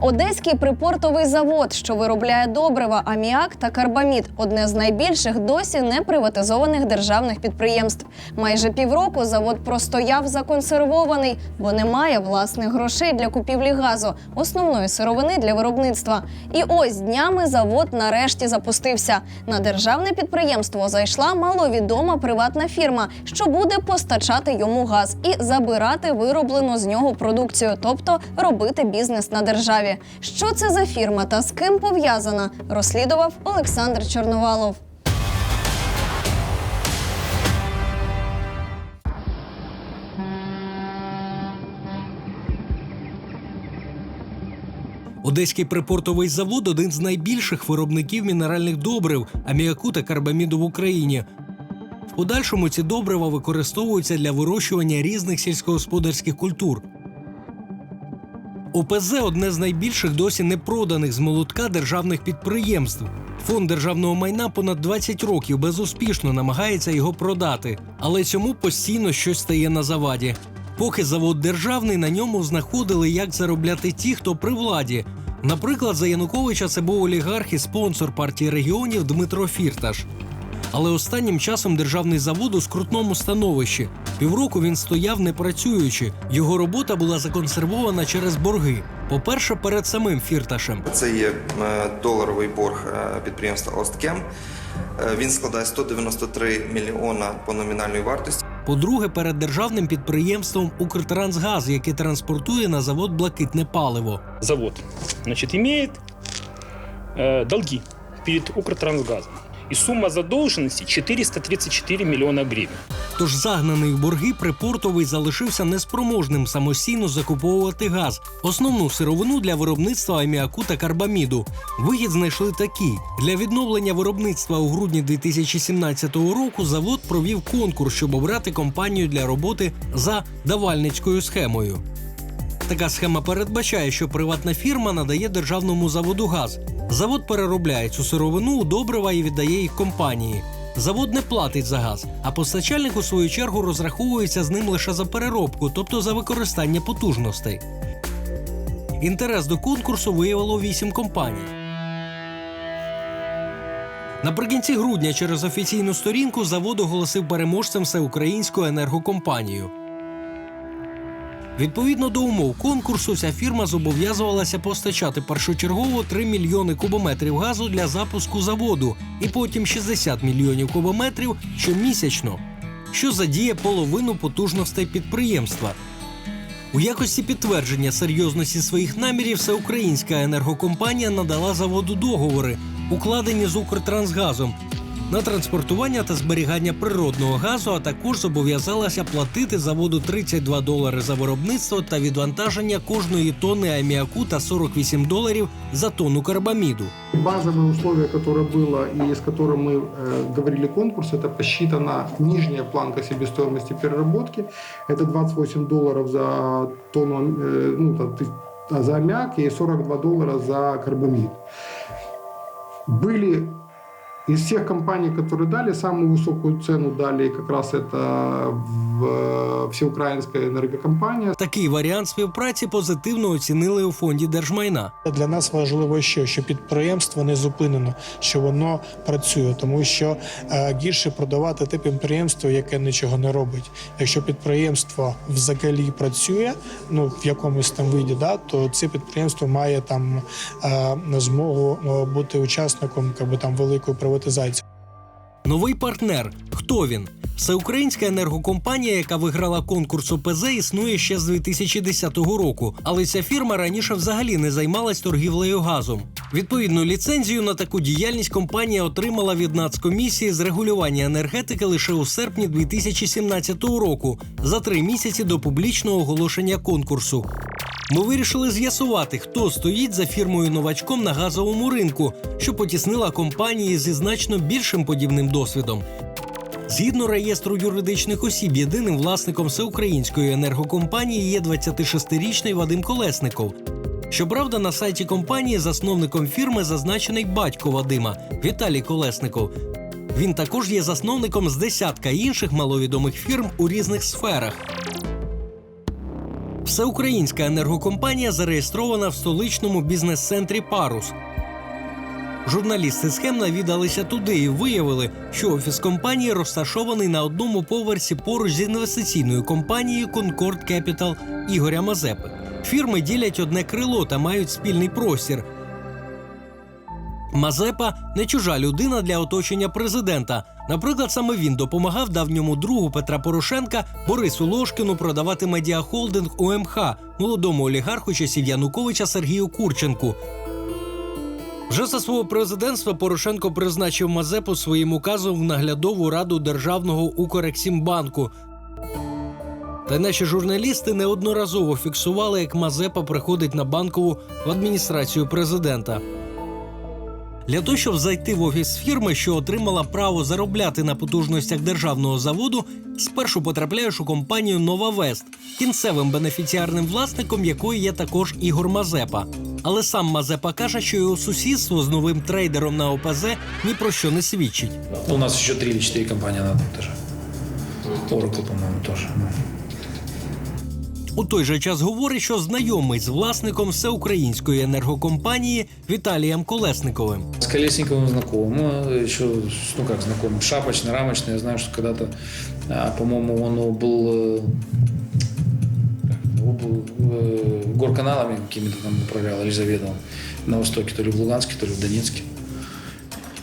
Одеський припортовий завод, що виробляє добрива, аміак та карбамід одне з найбільших досі не приватизованих державних підприємств. Майже півроку завод простояв законсервований, бо немає власних грошей для купівлі газу, основної сировини для виробництва. І ось днями завод нарешті запустився. На державне підприємство зайшла маловідома приватна фірма, що буде постачати йому газ і забирати вироблену з нього продукцію, тобто робити бізнес на державі. Що це за фірма та з ким пов'язана, розслідував Олександр Чорновалов. Одеський припортовий завод один з найбільших виробників мінеральних добрив, аміаку та карбаміду в Україні. В подальшому ці добрива використовуються для вирощування різних сільськогосподарських культур. ОПЗ одне з найбільших досі не проданих з молотка державних підприємств. Фонд державного майна понад 20 років безуспішно намагається його продати, але цьому постійно щось стає на заваді. Поки завод державний, на ньому знаходили, як заробляти ті, хто при владі. Наприклад, за Януковича це був олігарх і спонсор партії регіонів Дмитро Фірташ. Але останнім часом державний завод у скрутному становищі. Півроку він стояв не працюючи. Його робота була законсервована через борги. По-перше, перед самим фірташем. Це є е, доларовий борг е, підприємства Осткем. Е, Він складає 193 мільйона по номінальній вартості. По-друге, перед державним підприємством Укртрансгаз, яке транспортує на завод блакитне паливо. завод значит, имеет э, долги перед Укртрансгазом. И сумма задолженности 434 миллиона гривен. Тож загнаний в борги припортовий залишився неспроможним самостійно закуповувати газ, основну сировину для виробництва аміаку та карбаміду. Вихід знайшли такий: для відновлення виробництва у грудні 2017 року завод провів конкурс, щоб обрати компанію для роботи за давальницькою схемою. Така схема передбачає, що приватна фірма надає державному заводу газ. Завод переробляє цю сировину у добрива і віддає їх компанії. Завод не платить за газ, а постачальник у свою чергу розраховується з ним лише за переробку, тобто за використання потужностей. Інтерес до конкурсу виявило вісім компаній. Наприкінці грудня через офіційну сторінку завод оголосив переможцем всеукраїнську енергокомпанію. Відповідно до умов конкурсу, ця фірма зобов'язувалася постачати першочергово 3 мільйони кубометрів газу для запуску заводу, і потім 60 мільйонів кубометрів щомісячно, що задіє половину потужностей підприємства. У якості підтвердження серйозності своїх намірів всеукраїнська енергокомпанія надала заводу договори, укладені з Укртрансгазом, на транспортування та зберігання природного газу, а також зобов'язалася платити заводу 32 долари за виробництво та відвантаження кожної тонни аміаку та 48 доларів за тонну карбаміду. Базовое условие, которое было и с которым мы э, говорили конкурс, это посчитана нижняя планка себестоимости переработки. Это 28 долларов за тонну, э, ну, там, ты- а, за аммиак и 42 доллара за карбамид. Были из всех компаний, которые дали, самую высокую цену дали как раз это в, э, всеукраинская энергокомпания. Такий варіант співпраці позитивно оцінили у фонді держмайна. Для нас важливо ще, що підприємство не зупинено, що воно працює, тому що е, гірше продавати те підприємство, яке нічого не робить. Якщо підприємство взагалі працює, ну в якомусь там виді, да, то це підприємство має там е, змогу е, бути учасником якби, там великої приватизації. Новий партнер. Хто він? Всеукраїнська енергокомпанія, яка виграла конкурс ОПЗ, існує ще з 2010 року, але ця фірма раніше взагалі не займалась торгівлею газом. Відповідну ліцензію на таку діяльність компанія отримала від Нацкомісії з регулювання енергетики лише у серпні 2017 року, за три місяці до публічного оголошення конкурсу. Ми вирішили з'ясувати, хто стоїть за фірмою новачком на газовому ринку, що потіснила компанії зі значно більшим подібним досвідом. Згідно реєстру юридичних осіб, єдиним власником всеукраїнської енергокомпанії є 26-річний Вадим Колесников. Щоправда, на сайті компанії засновником фірми зазначений батько Вадима Віталій Колесников. Він також є засновником з десятка інших маловідомих фірм у різних сферах. Всеукраїнська енергокомпанія зареєстрована в столичному бізнес-центрі Парус. Журналісти схем навідалися туди і виявили, що офіс компанії розташований на одному поверсі поруч з інвестиційною компанією Concord Capital Ігоря Мазепи. Фірми ділять одне крило та мають спільний простір. Мазепа не чужа людина для оточення президента. Наприклад, саме він допомагав давньому другу Петра Порошенка Борису Ложкіну продавати медіахолдинг ОМХ молодому олігарху часів Януковича Сергію Курченку. Вже за свого президентства Порошенко призначив Мазепу своїм указом в наглядову раду державного Укрексімбанку. Та й наші журналісти неодноразово фіксували, як Мазепа приходить на банкову в адміністрацію президента. Для того, щоб зайти в офіс фірми, що отримала право заробляти на потужностях державного заводу, спершу потрапляєш у компанію Нова Вест, кінцевим бенефіціарним власником якої є також Ігор Мазепа. Але сам Мазепа каже, що його сусідство з новим трейдером на ОПЗ ні про що не свідчить. У нас еще три или четыре компании на этом тоже. Oracle, по-моему, тоже. ну. У той же час говорить, що знайомий з власником всеукраїнської енергокомпанії Віталієм Колесниковим. С Колесниковым знаком. Мы еще, ну как знаком, шапочный, рамочный. Я знаю, что когда-то, а, по-моему, он был, э, как его был э, горканалами какими-то там управлял или заведовал на Востоке, то ли в Луганске, то ли в Донецке.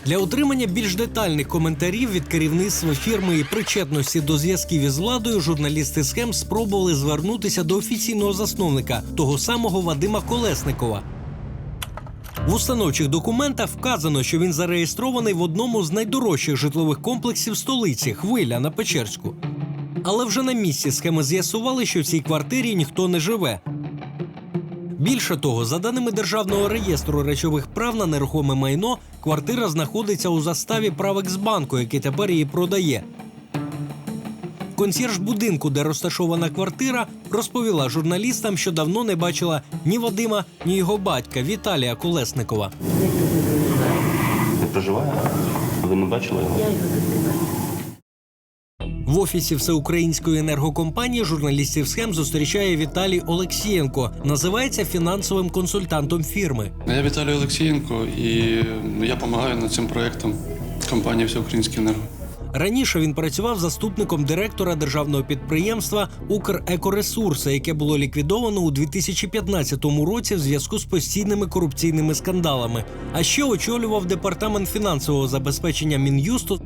Для отримання більш детальних коментарів від керівництва фірми і причетності до зв'язків із владою журналісти схем спробували звернутися до офіційного засновника того самого Вадима Колесникова. В установчих документах вказано, що він зареєстрований в одному з найдорожчих житлових комплексів столиці Хвиля на Печерську. Але вже на місці схеми з'ясували, що в цій квартирі ніхто не живе. Більше того, за даними Державного реєстру речових прав на нерухоме майно, квартира знаходиться у заставі Правексбанку, який тепер її продає. Консьєрж будинку, де розташована квартира, розповіла журналістам, що давно не бачила ні Вадима, ні його батька Віталія Колесникова. Не проживає? Ви не бачили його? В офісі всеукраїнської енергокомпанії журналістів схем зустрічає Віталій Олексієнко. Називається фінансовим консультантом фірми. Я Віталій Олексієнко і я допомагаю над цим проєктом компанії Всеукраїнське енерго. Раніше він працював заступником директора державного підприємства Укрекоресурси, яке було ліквідовано у 2015 році в зв'язку з постійними корупційними скандалами. А ще очолював департамент фінансового забезпечення Мін'юсту.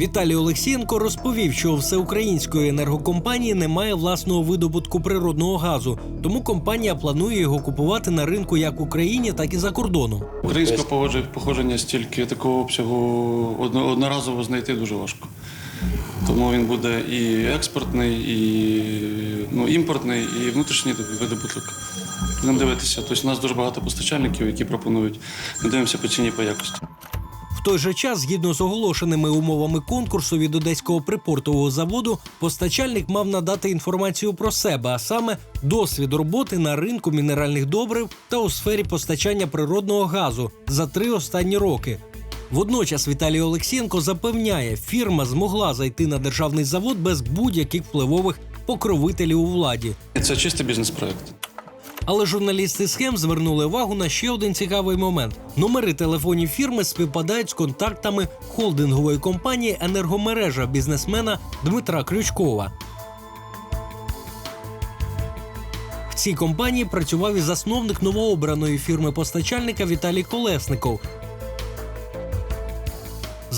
Віталій Олексієнко розповів, що у всеукраїнської енергокомпанії немає власного видобутку природного газу, тому компанія планує його купувати на ринку як в Україні, так і за кордоном. Українського походження, стільки такого обсягу одноразово знайти дуже важко. Тому він буде і експортний, і ну, імпортний, і внутрішній видобуток. Будемо дивитися. Тобто у нас дуже багато постачальників, які пропонують. Ми дивимося по ціні по якості. В той же час, згідно з оголошеними умовами конкурсу від одеського припортового заводу, постачальник мав надати інформацію про себе, а саме досвід роботи на ринку мінеральних добрив та у сфері постачання природного газу за три останні роки. Водночас Віталій Олексієнко запевняє, фірма змогла зайти на державний завод без будь-яких впливових покровителів у владі. Це чистий бізнес-проєкт. Але журналісти схем звернули увагу на ще один цікавий момент: номери телефонів фірми співпадають з контактами холдингової компанії енергомережа бізнесмена Дмитра Крючкова. В цій компанії працював і засновник новообраної фірми постачальника Віталій Колесников.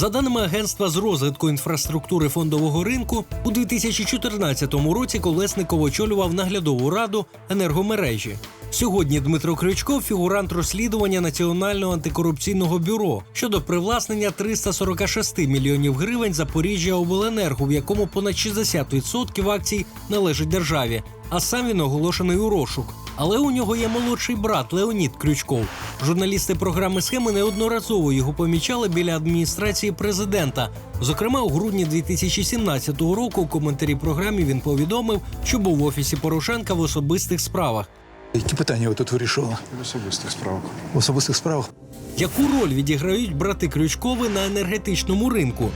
За даними агентства з розвитку інфраструктури фондового ринку, у 2014 році Колесников очолював наглядову раду енергомережі. Сьогодні Дмитро Крючков фігурант розслідування Національного антикорупційного бюро щодо привласнення 346 мільйонів гривень Запоріжжя Обленерго, в якому понад 60% акцій належить державі. А сам він оголошений у розшук. Але у нього є молодший брат Леонід Крючков. Журналісти програми схеми неодноразово його помічали біля адміністрації президента. Зокрема, у грудні 2017 року у коментарі програмі він повідомив, що був в офісі Порошенка в особистих справах. Які питання ви тут вирішували? В особистих справах. В особистих справах? Яку роль відіграють брати Крючкови на енергетичному ринку?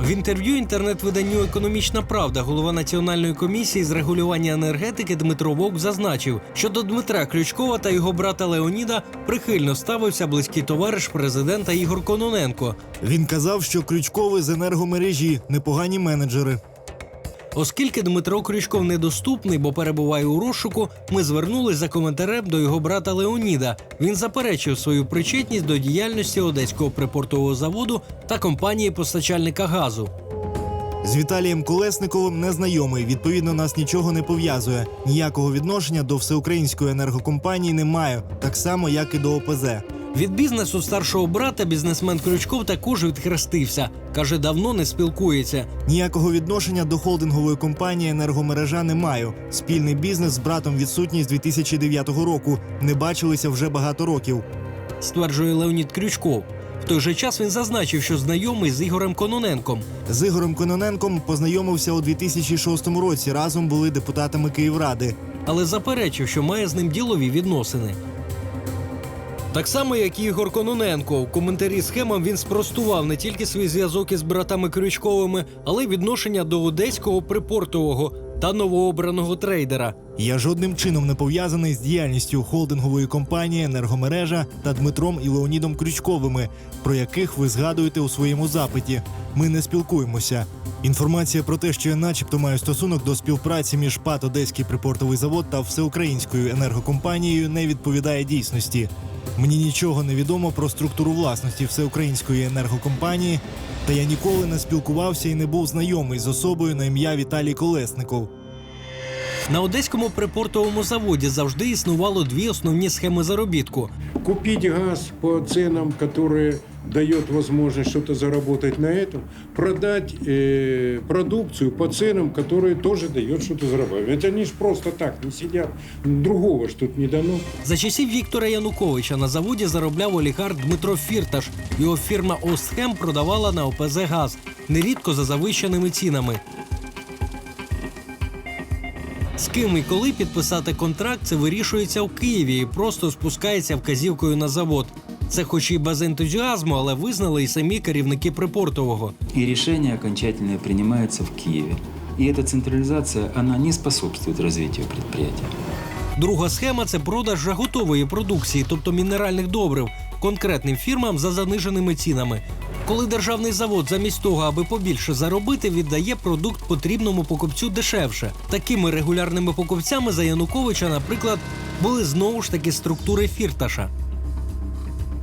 В інтерв'ю інтернет-виданню Економічна Правда голова Національної комісії з регулювання енергетики Дмитро Вовк зазначив, що до Дмитра Ключкова та його брата Леоніда прихильно ставився близький товариш президента Ігор Кононенко. Він казав, що Крючкови з енергомережі непогані менеджери. Оскільки Дмитро Крючков недоступний, бо перебуває у розшуку, ми звернулись за коментарем до його брата Леоніда. Він заперечив свою причетність до діяльності одеського припортового заводу та компанії постачальника газу. З Віталієм Колесниковим не знайомий. Відповідно, нас нічого не пов'язує. Ніякого відношення до всеукраїнської енергокомпанії немає, так само як і до ОПЗ. Від бізнесу старшого брата бізнесмен Крючков також відхрестився. каже, давно не спілкується. Ніякого відношення до холдингової компанії енергомережа не маю. Спільний бізнес з братом відсутній з 2009 року. Не бачилися вже багато років. Стверджує Леонід Крючков. В той же час він зазначив, що знайомий з Ігорем Кононенком. З Ігорем Кононенком познайомився у 2006 році. Разом були депутатами Київради. але заперечив, що має з ним ділові відносини. Так само, як і Ігор Кононенко, у коментарі схемам він спростував не тільки свій зв'язок із братами Крючковими, але й відношення до одеського припортового та новообраного трейдера. Я жодним чином не пов'язаний з діяльністю холдингової компанії енергомережа та Дмитром і Леонідом Крючковими, про яких ви згадуєте у своєму запиті. Ми не спілкуємося. Інформація про те, що я, начебто, маю стосунок до співпраці між ПАТ Одеський припортовий завод та всеукраїнською енергокомпанією, не відповідає дійсності. Мені нічого не відомо про структуру власності всеукраїнської енергокомпанії, та я ніколи не спілкувався і не був знайомий з особою на ім'я Віталій Колесников. На одеському припортовому заводі завжди існувало дві основні схеми заробітку. купить газ по ценам, которые дает возможность что-то заработать на этом, продать э, продукцию по ценам, которые тоже дает что-то зарабатывать. Ведь они же просто так не сидят, другого ж тут не дано. За часів Віктора Януковича на заводі заробляв олігарх Дмитро Фірташ. Його фірма Остхем продавала на ОПЗ газ, нерідко за завищеними цінами. ким і коли підписати контракт, це вирішується в Києві і просто спускається вказівкою на завод. Це хоч і без ентузіазму, але визнали і самі керівники припортового. И решения окончательные принимаются в Киеве. И эта централизация, она не способствует развитию предприятия. Друга схема це продаж вже готової продукції, тобто мінеральних добрив, конкретним фірмам за заниженими цінами. Коли державний завод замість того, аби побільше заробити, віддає продукт потрібному покупцю дешевше. Такими регулярними покупцями за Януковича, наприклад, були знову ж таки структури фірташа.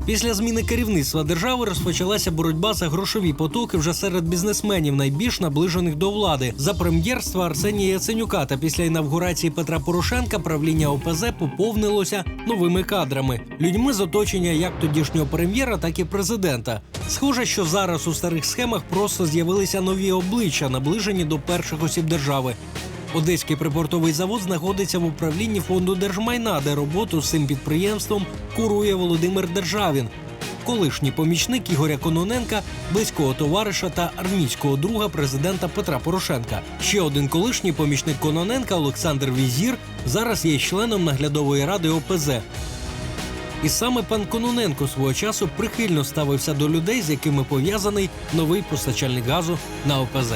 Після зміни керівництва держави розпочалася боротьба за грошові потоки вже серед бізнесменів, найбільш наближених до влади. За прем'єрства Арсенія Яценюка та після інавгурації Петра Порошенка правління ОПЗ поповнилося новими кадрами, людьми з оточення як тодішнього прем'єра, так і президента. Схоже, що зараз у старих схемах просто з'явилися нові обличчя, наближені до перших осіб держави. Одеський припортовий завод знаходиться в управлінні фонду держмайна, де роботу з цим підприємством курує Володимир Державін, колишній помічник Ігоря Кононенка, близького товариша та армійського друга президента Петра Порошенка. Ще один колишній помічник Кононенка Олександр Візір зараз є членом наглядової ради ОПЗ. І саме пан Кононенко свого часу прихильно ставився до людей, з якими пов'язаний новий постачальник газу на ОПЗ.